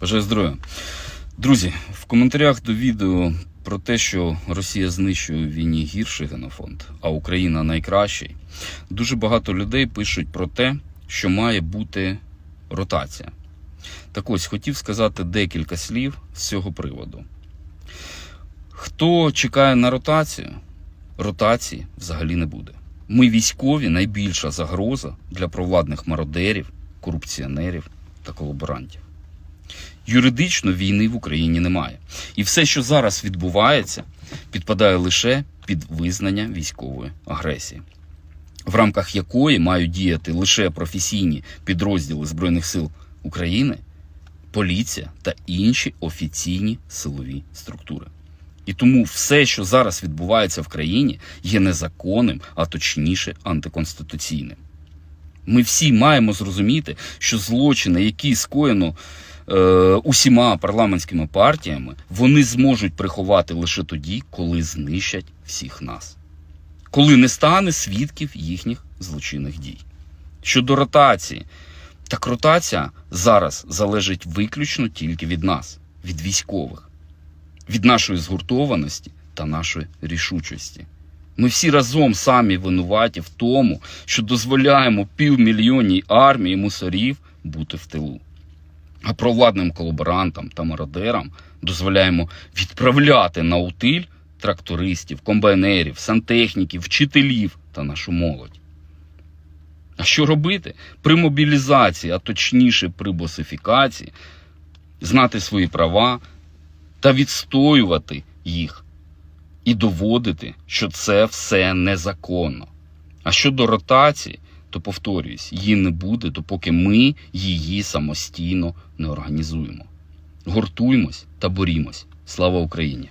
Бажаю здоров'я. Друзі, в коментарях до відео про те, що Росія знищує в війні гірший генофонд, а Україна найкращий, дуже багато людей пишуть про те, що має бути ротація. Так ось хотів сказати декілька слів з цього приводу. Хто чекає на ротацію, ротації взагалі не буде. Ми військові найбільша загроза для провладних мародерів, корупціонерів та колаборантів. Юридично війни в Україні немає. І все, що зараз відбувається, підпадає лише під визнання військової агресії, в рамках якої мають діяти лише професійні підрозділи Збройних сил України, поліція та інші офіційні силові структури. І тому все, що зараз відбувається в країні, є незаконним, а точніше антиконституційним. Ми всі маємо зрозуміти, що злочини, які скоєно усіма парламентськими партіями, вони зможуть приховати лише тоді, коли знищать всіх нас, коли не стане свідків їхніх злочинних дій. Щодо ротації, так ротація зараз залежить виключно тільки від нас, від військових, від нашої згуртованості та нашої рішучості. Ми всі разом самі винуваті в тому, що дозволяємо півмільйонній армії мусорів бути в тилу. А провладним колаборантам та мародерам дозволяємо відправляти на утиль трактористів, комбайнерів, сантехніків, вчителів та нашу молодь. А що робити? При мобілізації, а точніше при босифікації, знати свої права та відстоювати їх і доводити, що це все незаконно. А щодо ротації, то повторююсь, її не буде, допоки ми її самостійно не організуємо. Гуртуймось та борімось. Слава Україні!